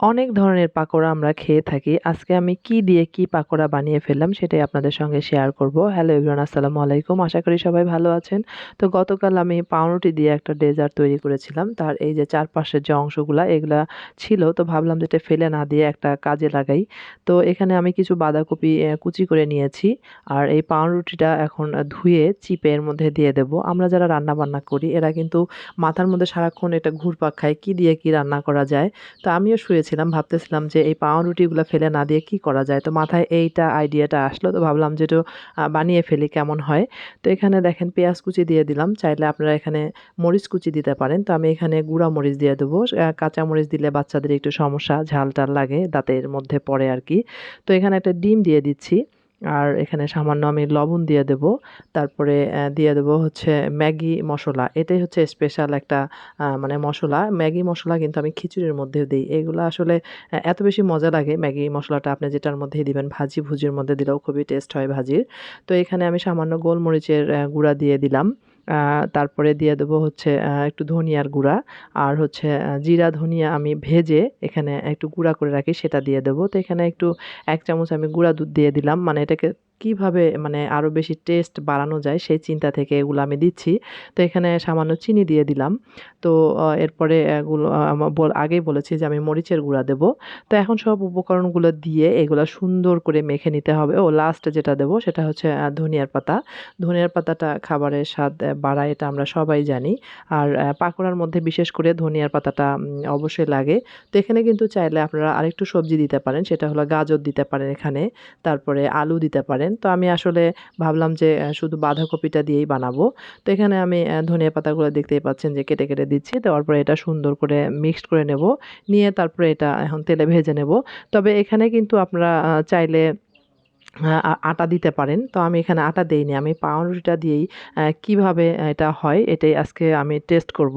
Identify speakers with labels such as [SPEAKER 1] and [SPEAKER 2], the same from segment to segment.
[SPEAKER 1] অনেক ধরনের পাকোড়া আমরা খেয়ে থাকি। আজকে আমি কি দিয়ে কি পাকোড়া বানিয়ে ফেললাম সেটাই আপনাদের সঙ্গে শেয়ার করব। হ্যালো ইবরান আসসালামু আলাইকুম। আশা করি সবাই ভালো আছেন। তো গতকাল আমি পাউরুটি দিয়ে একটা ডেজার্ট তৈরি করেছিলাম। তার এই যে চারপাশের যে অংশগুলো, এগুলা ছিল। তো ভাবলাম যেটা ফেলে না দিয়ে একটা কাজে লাগাই। তো এখানে আমি কিছু বাঁধাকপি কুচি করে নিয়েছি। আর এই পাউরুটিটা এখন ধুয়ে চিপে এর মধ্যে দিয়ে দেব। আমরা যারা রান্না বান্না করি, এরা কিন্তু মাথার মধ্যে সারাক্ষণ এটা ঘুরপাক খায়। কি দিয়ে কি রান্না করা যায়? তো আমিও শুয়েছিলাম ভাবতেছিলাম যে এই পাউরুটিগুলো ফেলে না দিয়ে কি করা যায়? তো মাথায় এইটা আইডিয়াটা আসলো, তো ভাবলাম যে একটু বানিয়ে ফেলি কেমন হয়। তো এখানে দেখেন পেঁয়াজ কুচি দিয়ে দিলাম, চাইলে আপনারা এখানে মরিচ কুচি দিতে পারেন। তো আমি এখানে গুঁড়া মরিচ দিয়ে দেবো কাঁচা মরিচ দিলে বাচ্চাদের একটু সমস্যা ঝাল টাল লাগে, দাঁতের মধ্যে পড়ে আর কি। তো এখানে একটা ডিম দিয়ে দিচ্ছি। আর এখানে সামান্য আমি লবণ দিয়ে দেব। তারপরে দিয়ে দেব হচ্ছে ম্যাগি মশলা। এটাই হচ্ছে স্পেশাল একটা মানে মশলা। ম্যাগি মশলা কিন্তু আমি খিচুড়ির মধ্যেও দিই। এগুলো আসলে এত বেশি মজা লাগে ম্যাগি মশলাটা আপনি যেটার মধ্যেই দিবেন। ভাজি ভুজির মধ্যে দিলেও খুবই টেস্ট হয় ভাজির। তো এখানে আমি সামান্য গোলমরিচের গুঁড়া দিয়ে দিলাম। তারপরে দিয়ে দেবো হচ্ছে একটু ধনিয়ার গুঁড়া। আর হচ্ছে জিরা, ধনিয়া আমি ভেজে এখানে একটু গুঁড়া করে রাখি, সেটা দিয়ে দেবো। তো এখানে একটু এক চামচ আমি গুঁড়া দুধ দিয়ে দিলাম। মানে এটাকে কীভাবে মানে আরও বেশি টেস্ট বাড়ানো যায় সেই চিন্তা থেকে এগুলো আমি দিচ্ছি। তো এখানে সামান্য চিনি দিয়ে দিলাম। তো এরপরে এগুলো আগেই বলেছি যে আমি মরিচের গুঁড়া দেব। তো এখন সব উপকরণগুলো দিয়ে এগুলো সুন্দর করে মেখে নিতে হবে। ও লাস্টে যেটা দেবো সেটা হচ্ছে ধনিয়ার পাতা। ধনিয়ার পাতাটা খাবারের স্বাদ বাড়ায় এটা আমরা সবাই জানি। আর পাকোড়ার মধ্যে বিশেষ করে ধনিয়ার পাতাটা অবশ্যই লাগে। তো এখানে কিন্তু চাইলে আপনারা আরেকটু সবজি দিতে পারেন। সেটা হলো গাজর দিতে পারেন এখানে। তারপরে আলু দিতে পারেন। তো আমি আসলে ভাবলাম যে শুধু বাঁধাকপিটা দিয়েই বানাবো। তো এখানে আমি ধনিয়া পাতাগুলো দেখতেই পাচ্ছেন যে, কেটে কেটে দিচ্ছি। দেওয়ার পরে এটা সুন্দর করে মিক্সড করে নেব। নিয়ে তারপরে এটা এখন তেলে ভেজে নেব। তবে এখানে কিন্তু আপনারা চাইলে আটা দিতে পারেন। তো আমি এখানে আটা দেইনি। আমি পাউরুটিটা দিয়েই কীভাবে এটা হয়, এটাই আজকে আমি টেস্ট করব।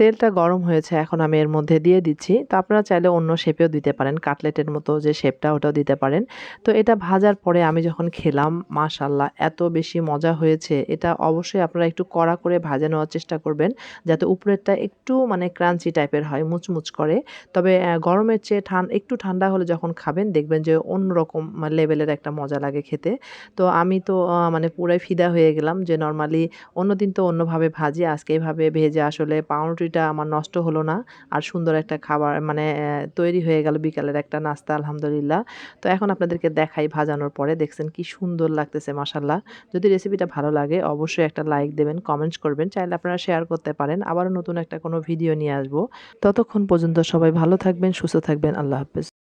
[SPEAKER 1] তেলটা গরম হয়েছে, এখন আমি এর মধ্যে দিয়ে দিচ্ছি। তো আপনারা চাইলে অন্য শেপেও দিতে পারেন কাটলেটের মতো যে শেপটা ওটাও দিতে পারেন। তো এটা ভাজার পরে আমি যখন খেলাম মাশাল্লাহ এত বেশি মজা হয়েছে। এটা অবশ্যই আপনারা একটু কড়া করে ভাজা নেওয়ার চেষ্টা করবেন, যাতে উপরেরটা একটু মানে ক্রাঞ্চি টাইপের হয়, মুচমুচ করে। তবে গরমের চেয়ে ঠান, একটু ঠান্ডা হলে যখন খাবেন, দেখবেন যে অন্যরকম লেভেলের একটা মজা লাগে খেতে। তো আমি তো মানে পুরাই ফিদা হয়ে গেলাম যে নর্মালি অন্যদিন তো অন্যভাবে ভাজি, আজকে এভাবে ভেজে আসলে পাউরুটিটা আমার নষ্ট হলো না। আর সুন্দর একটা খাবার মানে তৈরি হয়ে গেল বিকালের একটা নাস্তা, আলহামদুলিল্লাহ। তো এখন আপনাদেরকে দেখাই ভাজানোর পরে, দেখছেন কি সুন্দর লাগতেছে মাসাল্লাহ যদি রেসিপিটা ভালো লাগে, অবশ্যই একটা লাইক দেবেন কমেন্টস করবেন, চাইলে আপনারা শেয়ার করতে পারেন। আবারও নতুন একটা কোনো ভিডিও নিয়ে আসব। ততক্ষণ পর্যন্ত সবাই ভালো থাকবেন, সুস্থ থাকবেন, আল্লাহ হাফেজ।